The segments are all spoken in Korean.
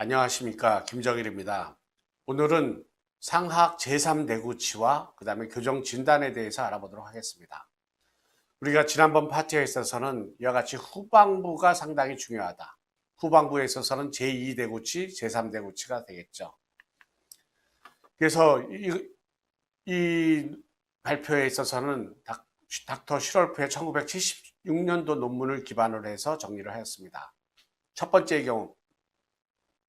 안녕하십니까 김정일입니다. 오늘은 상하학 제3내구치와 그 다음에 교정 진단에 대해서 알아보도록 하겠습니다. 우리가 지난번 파트에 있어서는 이와 같이 후방부가 상당히 중요하다. 후방부에 있어서는 제2대구치, 제3대구치가 되겠죠. 그래서 이, 이 발표에 있어서는 닥, 닥터 슈럴프의 1976년도 논문을 기반으로 해서 정리를 하였습니다. 첫 번째의 경우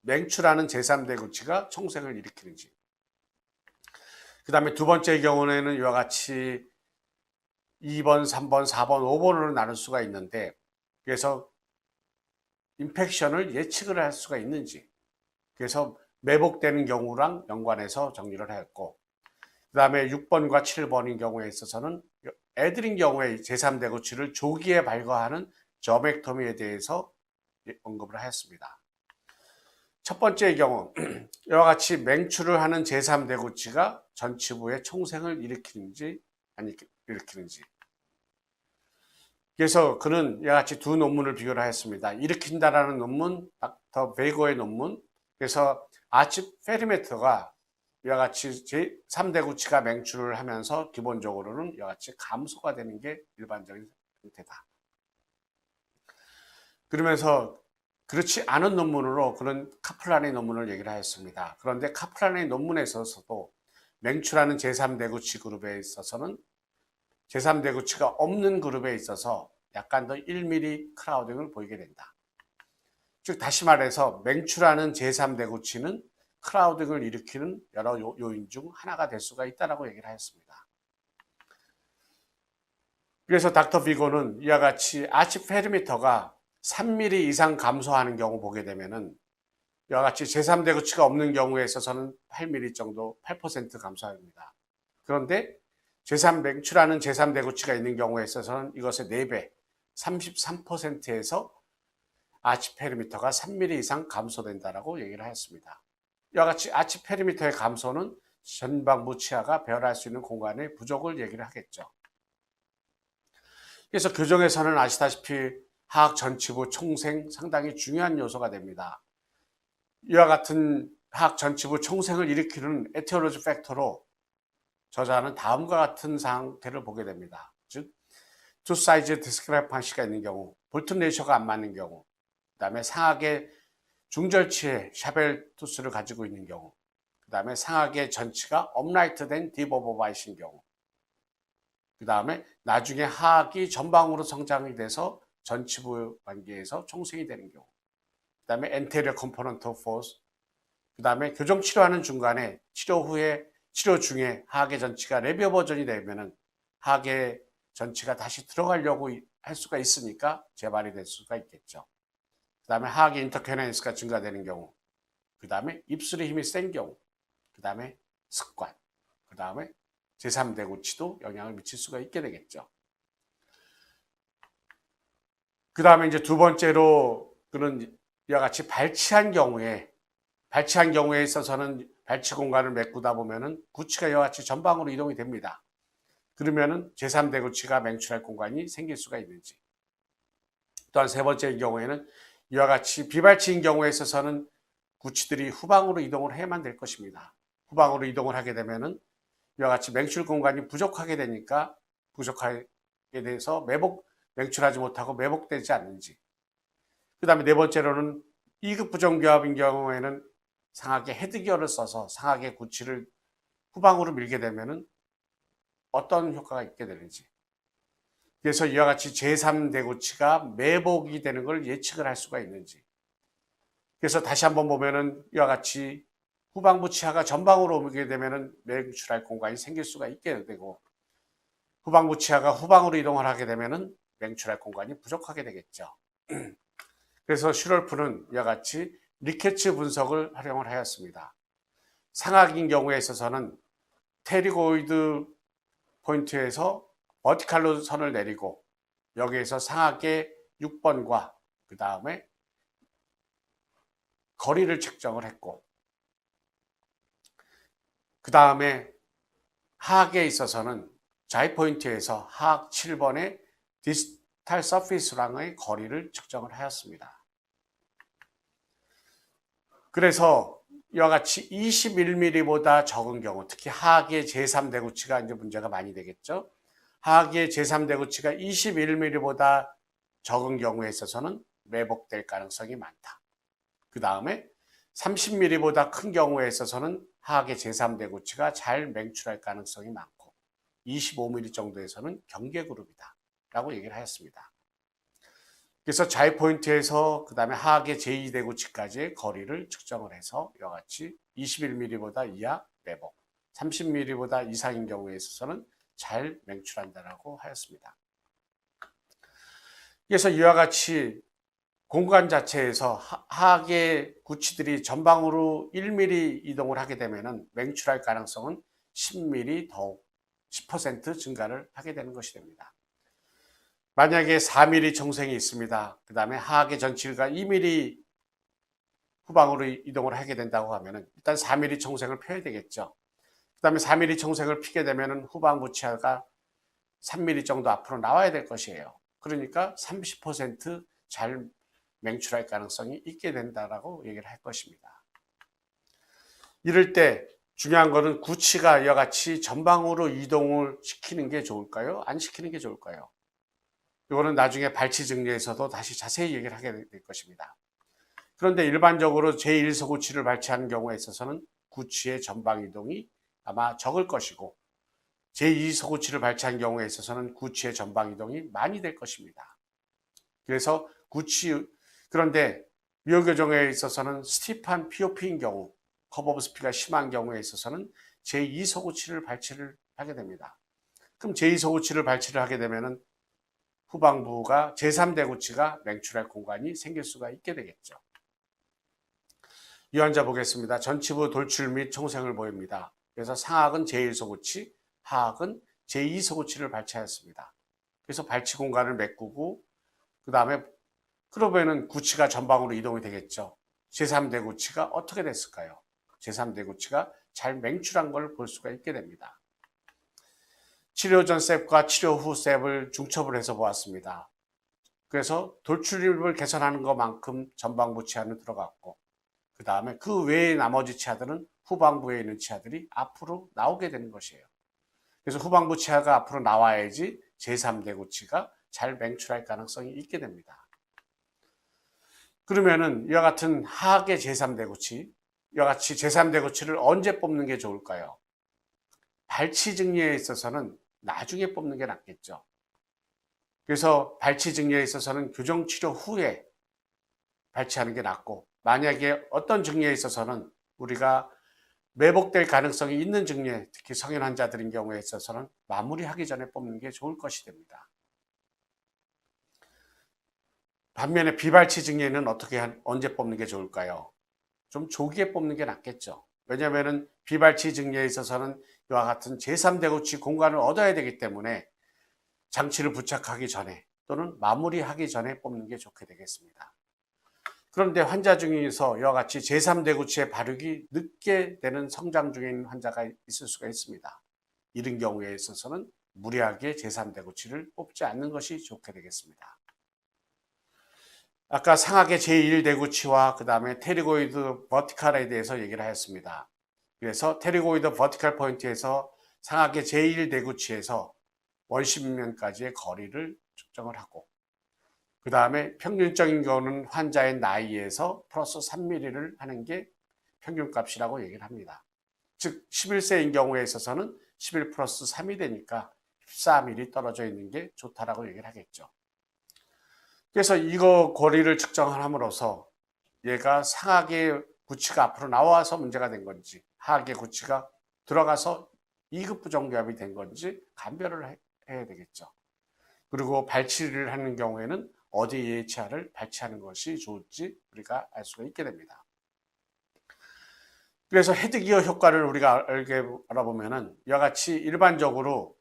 맹추라는 제3대 구치가 총생을 일으키는지. 그 다음에 두 번째 경우에는 이와 같이 2번, 3번, 4번, 5번으로 나눌 수가 있는데 그래서 인펙션을 예측을 할 수가 있는지 그래서 매복되는 경우랑 연관해서 정리를 하였고 그 다음에 6번과 7번인 경우에 있어서는 애들인 경우에 제3대 구치를 조기에 발과하는 저맥토미에 대해서 언급을 하였습니다. 첫 번째의 경우 이와 같이 맹추를 하는 제3대구치가 전치부의 총생을 일으키는지 아니 일으키는지 그래서 그는 이와 같이 두 논문을 비교를 하였습니다. 일으킨다라는 논문, 닥터 베이거의 논문 그래서 아치 페리메터가 이와 같이 제3대 구치가 맹추를 하면서 기본적으로는 이와 같이 감소가 되는 게 일반적인 형태다. 그러면서 그렇지 않은 논문으로 그런 카플란의 논문을 얘기를 하였습니다. 그런데 카플란의 논문에 있어서도 맹추라는 제3대구치 그룹에 있어서는 제3대구치가 없는 그룹에 있어서 약간 더 1mm 크라우딩을 보이게 된다. 즉 다시 말해서 맹추라는 제3대구치는 크라우딩을 일으키는 여러 요인 중 하나가 될 수가 있다라고 얘기를 하였습니다. 그래서 닥터 비고는 이와 같이 아치 페리미터가 3mm 이상 감소하는 경우 보게 되면은 이와 같이 제3대 구치가 없는 경우에 있어서는 8mm 정도 8% 감소합니다. 그런데 제3 맹추라는 제3대 구치가 있는 경우에 있어서는 이것의 4배 33%에서 아치 페리미터가 3mm 이상 감소된다라고 얘기를 하였습니다. 이와 같이 아치 페리미터의 감소는 전방부 치아가 배열할 수 있는 공간의 부족을 얘기를 하겠죠. 그래서 교정에서는 아시다시피 하학 전치부 총생 상당히 중요한 요소가 됩니다. 이와 같은 하학 전치부 총생을 일으키는 에티올로지 팩터로 저자는 다음과 같은 상태를 보게 됩니다. 즉, 두 사이즈 디스크레판시가 있는 경우, 볼튼 레이셔가 안 맞는 경우, 그 다음에 상악의 중절치의 샤벨 투스를 가지고 있는 경우, 그 다음에 상악의 전치가 업라이트 된 디버버바이신 경우, 그 다음에 나중에 하악이 전방으로 성장이 돼서 전치부 관계에서 총생이 되는 경우 그 다음에 엔테리어 컴포넌트 포스 그 다음에 교정 치료하는 중간에 치료 후에 치료 중에 하악의 전치가 레비어 버전이 되면은 하악의 전치가 다시 들어가려고 할 수가 있으니까 재발이 될 수가 있겠죠. 그 다음에 하악의 인터케넨스가 증가되는 경우 그 다음에 입술의 힘이 센 경우 그 다음에 습관 그 다음에 제3대 구치도 영향을 미칠 수가 있게 되겠죠. 그 다음에 이제 두 번째로 그런 이와 같이 발치한 경우에 발치한 경우에 있어서는 발치 공간을 메꾸다 보면은 구치가 이와 같이 전방으로 이동이 됩니다. 그러면은 제3대 구치가 맹출할 공간이 생길 수가 있는지. 또한 세 번째의 경우에는 이와 같이 비발치인 경우에 있어서는 구치들이 후방으로 이동을 해야만 될 것입니다. 후방으로 이동을 하게 되면은 이와 같이 맹출 공간이 부족하게 되니까 부족하게 돼서 매복 맹출하지 못하고 매복되지 않는지. 그 다음에 네 번째로는 2급 부정교합인 경우에는 상하게 헤드기어를 써서 상하게 구치를 후방으로 밀게 되면은 어떤 효과가 있게 되는지. 그래서 이와 같이 제3대구치가 매복이 되는 걸 예측을 할 수가 있는지. 그래서 다시 한번 보면은 이와 같이 후방부 치아가 전방으로 옮기게 되면은 매출할 공간이 생길 수가 있게 되고 후방부 치아가 후방으로 이동을 하게 되면은 맹출할 공간이 부족하게 되겠죠. 그래서 슈럴프는 이와 같이 리케츠 분석을 활용을 하였습니다. 상악인 경우에 있어서는 테리고이드 포인트에서 버티칼로 선을 내리고 여기에서 상악의 6번과 그 다음에 거리를 측정을 했고 그 다음에 하악에 있어서는 자이 포인트에서 하악 7번의 디스탈 서피스랑의 거리를 측정을 하였습니다. 그래서 이와 같이 21mm보다 적은 경우, 특히 하악의 제3대구치가 이제 문제가 많이 되겠죠. 하악의 제3대구치가 21mm보다 적은 경우에 있어서는 매복될 가능성이 많다. 그 다음에 30mm보다 큰 경우에 있어서는 하악의 제3대구치가 잘 맹출할 가능성이 많고 25mm 정도에서는 경계 그룹이다. 라고 얘기를 하였습니다. 그래서 자유 포인트에서 그 다음에 하악의 제2대구치까지의 거리를 측정을 해서 이와 같이 21mm보다 이하 매복, 30mm보다 이상인 경우에 있어서는 잘 맹출한다라고 하였습니다. 그래서 이와 같이 공간 자체에서 하- 하악의 구치들이 전방으로 1mm 이동을 하게 되면 맹출할 가능성은 10mm 더욱 10% 증가를 하게 되는 것이 됩니다. 만약에 4mm 청생이 있습니다. 그 다음에 하악의 전치가 2mm 후방으로 이동을 하게 된다고 하면 일단 4mm 청생을 펴야 되겠죠. 그 다음에 4mm 청생을 피게 되면 후방 부치가 3mm 정도 앞으로 나와야 될 것이에요. 그러니까 30%잘 맹출할 가능성이 있게 된다라고 얘기를 할 것입니다. 이럴 때 중요한 거는 구치가 이와 같이 전방으로 이동을 시키는 게 좋을까요? 안 시키는 게 좋을까요? 이거는 나중에 발치 증례에서도 다시 자세히 얘기를 하게 될 것입니다. 그런데 일반적으로 제1소구치를 발치하는 경우에 있어서는 구치의 전방 이동이 아마 적을 것이고 제2소구치를 발치한 경우에 있어서는 구치의 전방 이동이 많이 될 것입니다. 그래서 구치 그런데 미호 교정에 있어서는 스티프한 POP인 경우 커브 오브 스피가 심한 경우에 있어서는 제2소구치를 발치를 하게 됩니다. 그럼 제2소구치를 발치를 하게 되면은 후방부가 제3대 구치가 맹출할 공간이 생길 수가 있게 되겠죠. 이 환자 보겠습니다. 전치부 돌출 및 총생을 보입니다. 그래서 상악은 제1소구치, 하악은 제2소구치를 발치하였습니다. 그래서 발치 공간을 메꾸고 그 다음에 그러면은 구치가 전방으로 이동이 되겠죠. 제3대 구치가 어떻게 됐을까요? 제3대 구치가 잘 맹출한 걸 볼 수가 있게 됩니다. 치료 전 셉과 치료 후 셉을 중첩을 해서 보았습니다. 그래서 돌출입을 개선하는 것만큼 전방부 치아는 들어갔고 그 다음에 그 외의 나머지 치아들은 후방부에 있는 치아들이 앞으로 나오게 되는 것이에요. 그래서 후방부 치아가 앞으로 나와야지 제3대 구치가 잘 맹출할 가능성이 있게 됩니다. 그러면은 이와 같은 하악의 제3대 구치, 이와 같이 제3대 구치를 언제 뽑는 게 좋을까요? 발치 증리에 있어서는 나중에 뽑는 게 낫겠죠. 그래서 발치 증리에 있어서는 교정 치료 후에 발치하는 게 낫고, 만약에 어떤 증리에 있어서는 우리가 매복될 가능성이 있는 증리, 특히 성인 환자들인 경우에 있어서는 마무리하기 전에 뽑는 게 좋을 것이 됩니다. 반면에 비발치 증례는 어떻게 한, 언제 뽑는 게 좋을까요? 좀 조기에 뽑는 게 낫겠죠. 왜냐하면 비발치 증례에 있어서는 이와 같은 제3대구치 공간을 얻어야 되기 때문에 장치를 부착하기 전에 또는 마무리하기 전에 뽑는 게 좋게 되겠습니다. 그런데 환자 중에서 이와 같이 제3대구치의 발육이 늦게 되는 성장 있는 환자가 있을 수가 있습니다. 이런 경우에 있어서는 무리하게 제3대구치를 뽑지 않는 것이 좋게 되겠습니다. 아까 상하의 제1대구치와 그 다음에 테리고이드 버티칼에 대해서 얘기를 하였습니다. 그래서 테리고이드 버티칼 포인트에서 상하의 제1대구치에서 원심면까지의 거리를 측정을 하고 그 다음에 평균적인 경우는 환자의 나이에서 플러스 3mm를 하는 게 평균값이라고 얘기를 합니다. 즉 11세인 경우에 있어서는 11 플러스 3이 되니까 14mm 떨어져 있는 게 좋다라고 얘기를 하겠죠. 그래서 이거 거리를 측정함으로써 얘가 상하계 구치가 앞으로 나와서 문제가 된 건지 하하계 구치가 들어가서 2급 부정교합이 된 건지 감별을 해야 되겠죠. 그리고 발치를 하는 경우에는 어디 예치아를 발치하는 것이 좋을지 우리가 알 수가 있게 됩니다. 그래서 헤드기어 효과를 우리가 알게 알아보면은 이와 같이 일반적으로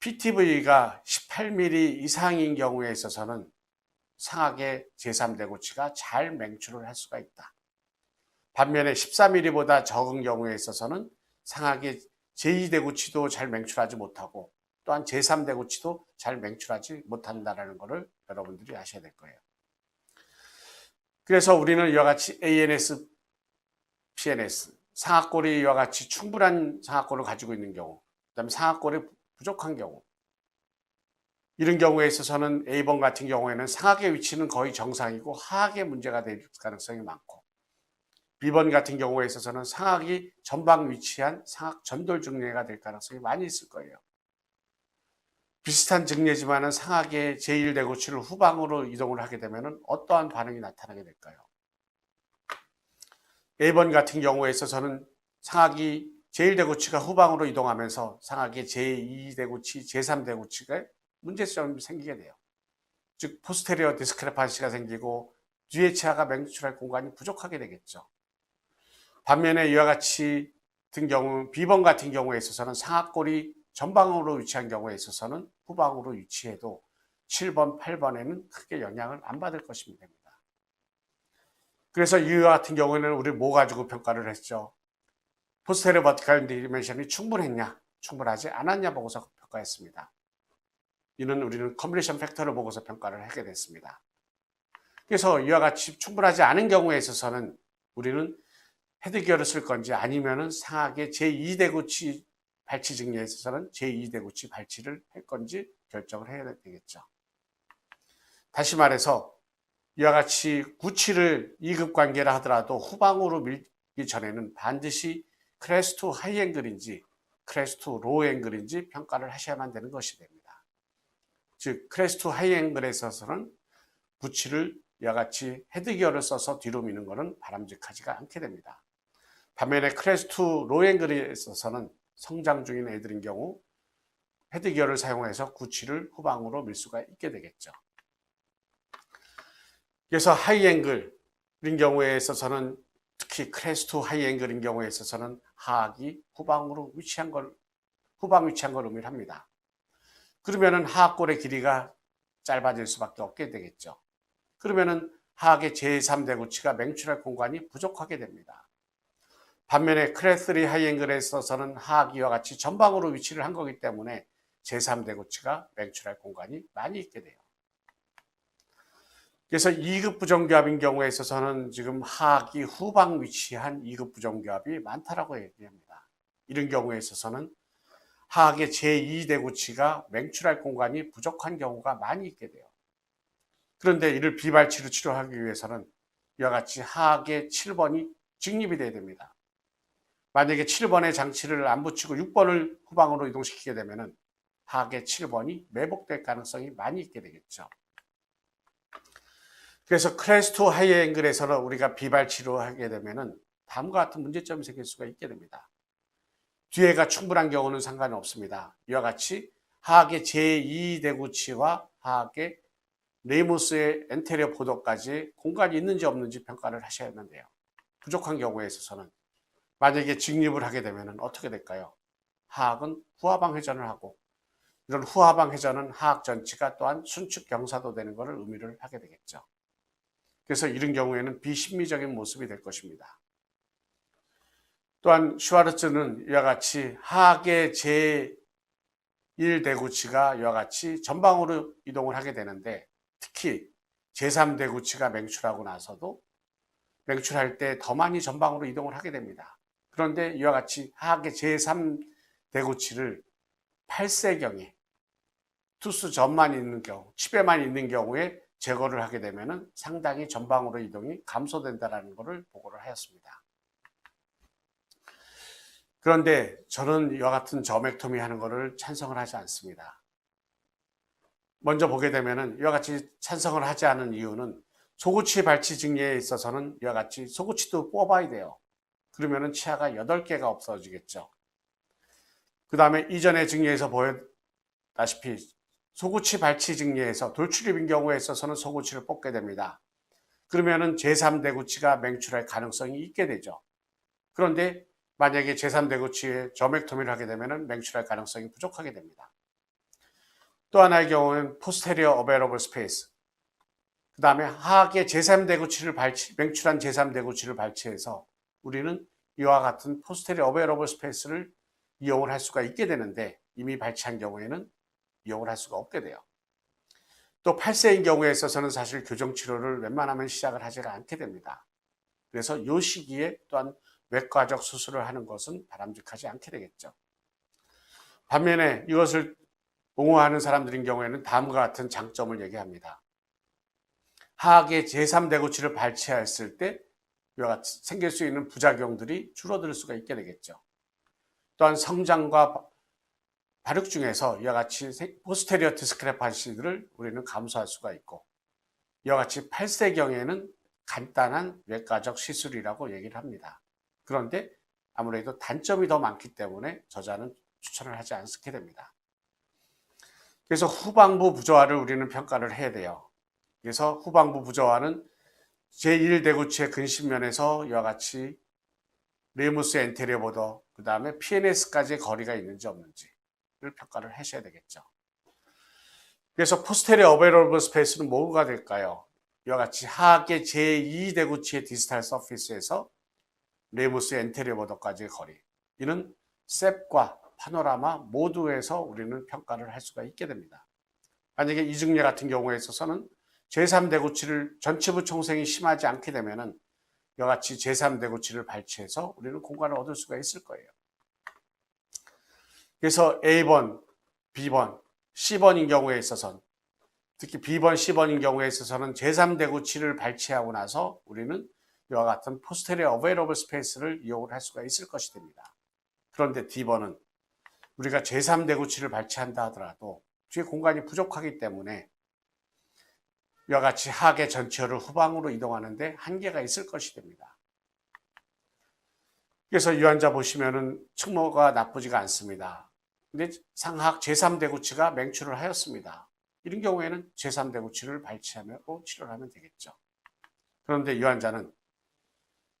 PTV가 18mm 이상인 경우에 있어서는 상하게 제3대 구치가 잘 맹출을 할 수가 있다. 반면에 14mm보다 적은 경우에 있어서는 상하게 제2대구치도 잘 맹출하지 못하고 또한 제3대구치도 잘 맹출하지 못한다는 것을 여러분들이 아셔야 될 거예요. 그래서 우리는 이와 같이 ANS PNS, 상악골이 이와 같이 충분한 상악골을 가지고 있는 경우, 그 다음에 상악골이 부족한 경우, 이런 경우에 있어서는 A번 같은 경우에는 상악의 위치는 거의 정상이고 하악의 문제가 될 가능성이 많고 B번 같은 경우에 있어서는 상악이 전방 위치한 상악 전돌 증례가 될 가능성이 많이 있을 거예요. 비슷한 증례지만은 상악의 제1대구치를 후방으로 이동을 하게 되면 어떠한 반응이 나타나게 될까요? A번 같은 경우에 있어서는 상악이 제1대구치가 후방으로 이동하면서 상악의 제2대구치, 제3대구치가 문제점이 생기게 돼요. 즉 포스테리어 디스크레판시가 생기고 뒤에 치아가 맹추할 공간이 부족하게 되겠죠. 반면에 이와 같이 같은 경우 B번 같은 경우에 있어서는 상악골이 전방으로 위치한 경우에 있어서는 후방으로 위치해도 7번, 8번에는 크게 영향을 안 받을 것입니다. 그래서 이와 같은 경우에는 우리 뭐 가지고 평가를 했죠? 포스테리어 버티컬 디멘션이 충분했냐, 충분하지 않았냐 보고서 평가했습니다. 이는 우리는 컨비네이션 팩터를 보고서 평가를 하게 됐습니다. 그래서 이와 같이 충분하지 않은 경우에 있어서는 우리는 헤드기어를 쓸 건지 아니면은 상하게 제2대구치 발치 증례에 있어서는 제2대구치 발치를 할 건지 결정을 해야 되겠죠. 다시 말해서 이와 같이 구치를 2급 관계라 하더라도 후방으로 밀기 전에는 반드시 크레스트 하이앵글인지 크레스트 로우앵글인지 평가를 하셔야만 되는 것이 됩니다. 즉 크레스트 하이앵글에 있어서는 부치를 이와 같이 헤드기어를 써서 뒤로 미는 것은 바람직하지가 않게 됩니다. 반면에 크레스트 로앵글에 있어서는 성장 중인 애들인 경우 헤드기어를 사용해서 구치를 후방으로 밀 수가 있게 되겠죠. 그래서 하이앵글인 경우에 있어서는 특히 크레스트 하이앵글인 경우에 있어서는 하악이 후방으로 위치한 걸 후방 위치한 걸 의미합니다. 그러면은 하악골의 길이가 짧아질 수밖에 없게 되겠죠. 그러면은 하악의 제3대구치가 맹출할 공간이 부족하게 됩니다. 반면에 크레스리 하이앵글에 있어서는 하악이와 같이 전방으로 위치를 한 거기 때문에 제3대구치가 맹출할 공간이 많이 있게 돼요. 그래서 2급 부정교합인 경우에 있어서는 지금 하악이 후방 위치한 2급 부정교합이 많다라고 얘기합니다. 이런 경우에 있어서는 하악의 제2대구치가 맹출할 공간이 부족한 경우가 많이 있게 돼요. 그런데 이를 비발치로 치료하기 위해서는 이와 같이 하악의 7번이 직립이 돼야 됩니다. 만약에 7번의 장치를 안 붙이고 6번을 후방으로 이동시키게 되면 하악의 7번이 매복될 가능성이 많이 있게 되겠죠. 그래서 크레스트 하이 앵글에서는 우리가 비발치로 하게 되면 다음과 같은 문제점이 생길 수가 있게 됩니다. 뒤에가 충분한 경우는 상관 없습니다. 이와 같이 하악의 제2대구치와 하악의 레이모스의 엔테리어 보도까지 공간이 있는지 없는지 평가를 하셔야만 돼요. 부족한 경우에 있어서는 만약에 직립을 하게 되면 어떻게 될까요? 하악은 후하방 회전을 하고 이런 후하방 회전은 하악 전치가 또한 순축 경사도 되는 것을 의미를 하게 되겠죠. 그래서 이런 경우에는 비심미적인 모습이 될 것입니다. 또한 슈와르츠는 이와 같이 하악의 제1대구치가 이와 같이 전방으로 이동을 하게 되는데 특히 제3대구치가 맹출하고 나서도 맹출할 때 더 많이 전방으로 이동을 하게 됩니다. 그런데 이와 같이 하악의 제3대구치를 8세경에 투수 전만 있는 경우, 칩에만 있는 경우에 제거를 하게 되면 상당히 전방으로 이동이 감소된다는 것을 보고를 하였습니다. 그런데 저는 이와 같은 저맥토미 하는 것을 찬성을 하지 않습니다. 먼저 보게 되면은 이와 같이 찬성을 하지 않은 이유는 소구치 발치 증례에 있어서는 이와 같이 소구치도 뽑아야 돼요. 그러면은 치아가 8개가 없어지겠죠. 그 다음에 이전의 증례에서 보였다시피 소구치 발치 증례에서 돌출입인 경우에 있어서는 소구치를 뽑게 됩니다. 그러면은 제3대구치가 맹출할 가능성이 있게 되죠. 그런데 만약에 제3대구치에 저맥토미를 하게 되면 맹출할 가능성이 부족하게 됩니다. 또 하나의 경우는 포스테리어 어베러블 스페이스 그 다음에 하악의 제3대구치를 발치, 맹출한 제3대구치를 발치해서 우리는 이와 같은 포스테리어 어베러블 스페이스를 이용을 할 수가 있게 되는데 이미 발치한 경우에는 이용을 할 수가 없게 돼요. 또 8세인 경우에 있어서는 사실 교정 치료를 웬만하면 시작을 하지가 않게 됩니다. 그래서 이 시기에 또한 외과적 수술을 하는 것은 바람직하지 않게 되겠죠. 반면에 이것을 옹호하는 사람들인 경우에는 다음과 같은 장점을 얘기합니다. 하악의 제3대구치를 발치했을 때 이와 같이 생길 수 있는 부작용들이 줄어들 수가 있게 되겠죠. 또한 성장과 발육 중에서 이와 같이 포스테리어 디스크레판시들을 우리는 감소할 수가 있고 이와 같이 8세경에는 간단한 외과적 시술이라고 얘기를 합니다. 그런데 아무래도 단점이 더 많기 때문에 저자는 추천을 하지 않게 됩니다. 그래서 후방부 부조화를 우리는 평가를 해야 돼요. 그래서 후방부 부조화는 제1대구치의 근심면에서 이와 같이 레무스 엔테리어 보더, 그 다음에 PNS까지의 거리가 있는지 없는지를 평가를 하셔야 되겠죠. 그래서 포스테리어 어베러블 스페이스는 뭐가 될까요? 이와 같이 하악의 제2대구치의 디지털 서피스에서 레무스 엔테리어 보더까지의 거리. 이는 셉과 파노라마 모두에서 우리는 평가를 할 수가 있게 됩니다. 만약에 이중례 같은 경우에 있어서는 제3대구치를 전치부 총생이 심하지 않게 되면은 이와 같이 제3대구치를 발치해서 우리는 공간을 얻을 수가 있을 거예요. 그래서 A번, B번, C번인 경우에 있어서는 특히 B번, C번인 경우에 있어서는 제3대구치를 발치하고 나서 우리는 이와 같은 포스테리어 어베이러블 스페이스를 이용을 할 수가 있을 것이 됩니다. 그런데 D번은 우리가 제3대구치를 발치한다 하더라도 뒤에 공간이 부족하기 때문에 이와 같이 하계 전체를 후방으로 이동하는데 한계가 있을 것이 됩니다. 그래서 이 환자 보시면은 측모가 나쁘지가 않습니다. 근데 상학 제3대구치가 맹출을 하였습니다. 이런 경우에는 제3대구치를 발치하고 치료를 하면 되겠죠. 그런데 이 환자는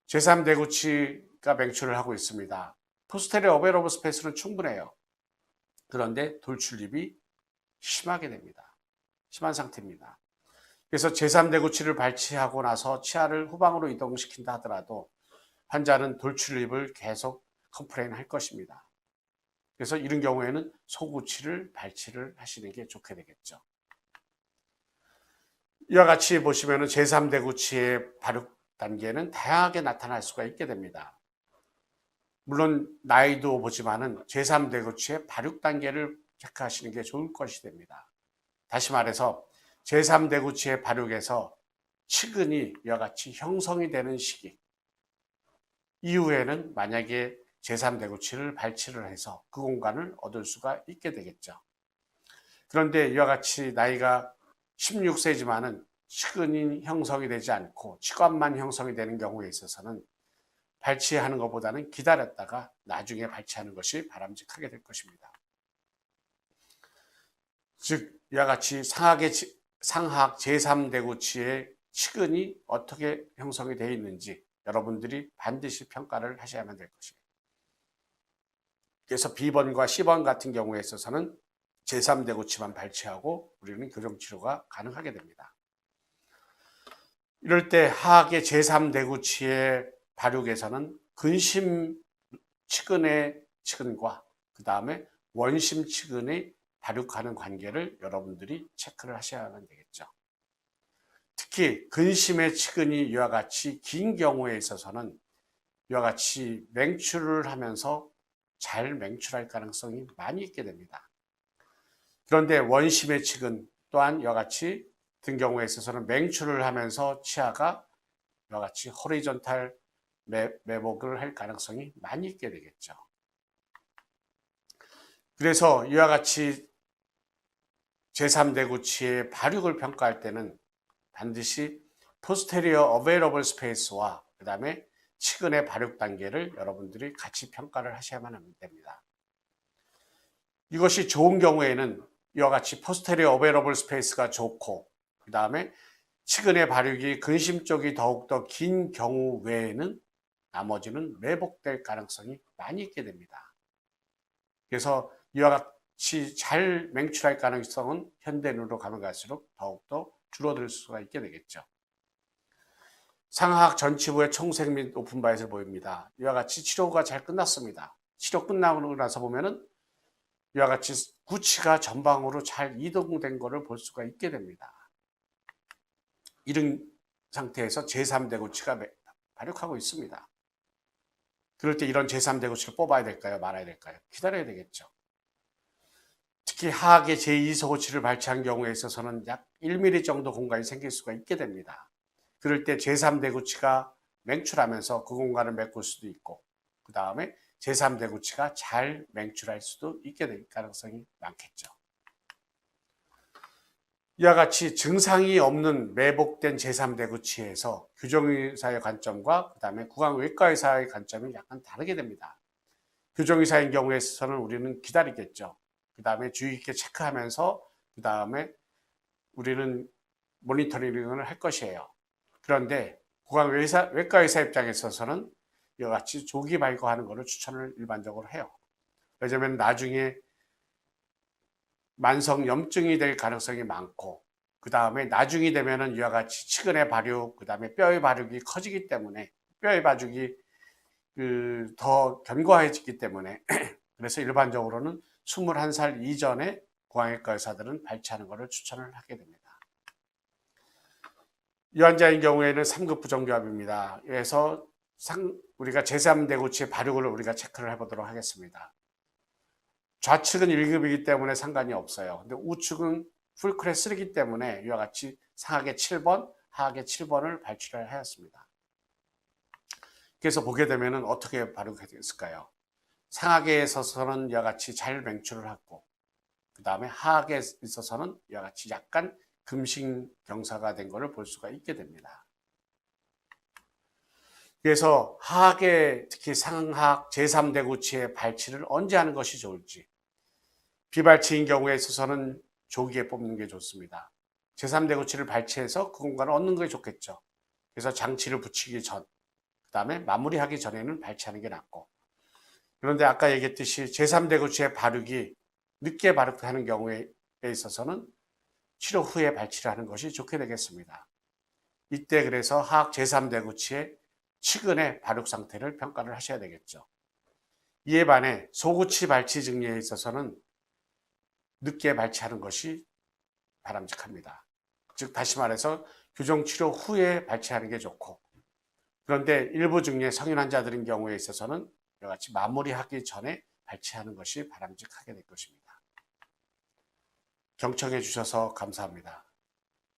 제3대구치가 맹출을 하고 있습니다. 포스테리어 어베러브 스페이스는 충분해요. 그런데 돌출입이 심하게 됩니다. 심한 상태입니다. 그래서 제3대구치를 발치하고 나서 치아를 후방으로 이동시킨다 하더라도 환자는 돌출입을 계속 컴플레인 할 것입니다. 그래서 이런 경우에는 소구치를 발치를 하시는 게 좋게 되겠죠. 이와 같이 보시면 제3대 구치의 발육 단계는 다양하게 나타날 수가 있게 됩니다. 물론 나이도 보지만은 제3대 구치의 발육 단계를 체크하시는 게 좋을 것이 됩니다. 다시 말해서 제3대구치의 발육에서 치근이 이와 같이 형성이 되는 시기 이후에는 만약에 제3대구치를 발치를 해서 그 공간을 얻을 수가 있게 되겠죠. 그런데 이와 같이 나이가 16세지만은 치근이 형성이 되지 않고 치관만 형성이 되는 경우에 있어서는 발치하는 것보다는 기다렸다가 나중에 발치하는 것이 바람직하게 될 것입니다. 즉 이와 같이 상하게 상학 제3대구치의 치근이 어떻게 형성이 되어 있는지 여러분들이 반드시 평가를 하셔야만 될 것입니다. 그래서 B번과 C번 같은 경우에 있어서는 제3대구치만 발치하고 우리는 교정치료가 가능하게 됩니다. 이럴 때 하악의 제3대구치의 발육에서는 근심 치근의 치근과 그 다음에 원심 치근의 발육하는 관계를 여러분들이 체크를 하셔야만 되겠죠. 특히 근심의 치근이 이와 같이 긴 경우에 있어서는 이와 같이 맹출을 하면서 잘 맹출할 가능성이 많이 있게 됩니다. 그런데 원심의 치근 또한 이와 같이 등 경우에 있어서는 맹출을 하면서 치아가 이와 같이 호리존탈 매복을 할 가능성이 많이 있게 되겠죠. 그래서 이와 같이 제3대 구치의 발육을 평가할 때는 반드시 포스테리어 어베이러블 스페이스와 그 다음에 치근의 발육 단계를 여러분들이 같이 평가를 하셔야만 됩니다. 이것이 좋은 경우에는 이와 같이 포스테리어 어베이러블 스페이스가 좋고 그 다음에 치근의 발육이 근심 쪽이 더욱더 긴 경우 외에는 나머지는 매복될 가능성이 많이 있게 됩니다. 그래서 이와 잘 맹출할 가능성은 현대인으로 가면 갈수록 더욱더 줄어들 수가 있게 되겠죠. 상하학 전치부의 총색 및 오픈 바이스를 보입니다. 이와 같이 치료가 잘 끝났습니다. 치료 끝나고 나서 보면은 이와 같이 구치가 전방으로 잘 이동된 것을 볼 수가 있게 됩니다. 이런 상태에서 제3대 구치가 발육하고 있습니다. 그럴 때 이런 제3대 구치를 뽑아야 될까요? 말아야 될까요? 기다려야 되겠죠. 특히 하악의 제2소고치를 발치한 경우에 있어서는 약 1mm 정도 공간이 생길 수가 있게 됩니다. 그럴 때 제3대구치가 맹출하면서 그 공간을 메꿀 수도 있고 그 다음에 제3대구치가 잘 맹출할 수도 있게 될 가능성이 많겠죠. 이와 같이 증상이 없는 매복된 제3대구치에서 규정의사의 관점과 그 다음에 구강외과의사의 관점이 약간 다르게 됩니다. 규정의사인 경우에 있어서는 우리는 기다리겠죠. 그 다음에 주의 깊게 체크하면서 그 다음에 우리는 모니터링을 할 것이에요. 그런데 구강외과 의사 입장에 있어서는 이와 같이 조기 발거하는 것을 추천을 일반적으로 해요. 왜냐하면 나중에 만성 염증이 될 가능성이 많고 그 다음에 나중이 되면은 이와 같이 치근의 발육, 그 다음에 뼈의 발육이 커지기 때문에 뼈의 발육이 그 더 견고해지기 때문에 그래서 일반적으로는 21살 이전에 고양이과 의사들은 발치하는 것을 추천을 하게 됩니다. 이 환자인 경우에는 3급 부정교합입니다. 그래서 상, 우리가 제3대구치의 발육을 우리가 체크를 해보도록 하겠습니다. 좌측은 1급이기 때문에 상관이 없어요. 근데 우측은 풀크레 3기 때문에 이와 같이 상하계 7번, 하하계 7번을 발치를 하였습니다. 그래서 보게 되면 어떻게 발육이 됐을까요? 상하계에 있어서는 이와 같이 잘 맹출을 하고 그 다음에 하하계에 있어서는 이와 같이 약간 금신 경사가 된 것을 볼 수가 있게 됩니다. 그래서 하하계 특히 상하학 제3대구치의 발치를 언제 하는 것이 좋을지 비발치인 경우에 있어서는 조기에 뽑는 게 좋습니다. 제3대구치를 발치해서 그 공간을 얻는 게 좋겠죠. 그래서 장치를 붙이기 전, 그 다음에 마무리하기 전에는 발치하는 게 낫고 그런데 아까 얘기했듯이 제3대 구치의 발육이 늦게 발육하는 경우에 있어서는 치료 후에 발치를 하는 것이 좋게 되겠습니다. 이때 그래서 하악 제3대 구치의 치근의 발육 상태를 평가를 하셔야 되겠죠. 이에 반해 소구치 발치 증리에 있어서는 늦게 발치하는 것이 바람직합니다. 즉 다시 말해서 교정 치료 후에 발치하는 게 좋고 그런데 일부 증리의 성인 환자들인 경우에 있어서는 이와 같이 마무리하기 전에 발치하는 것이 바람직하게 될 것입니다. 경청해 주셔서 감사합니다.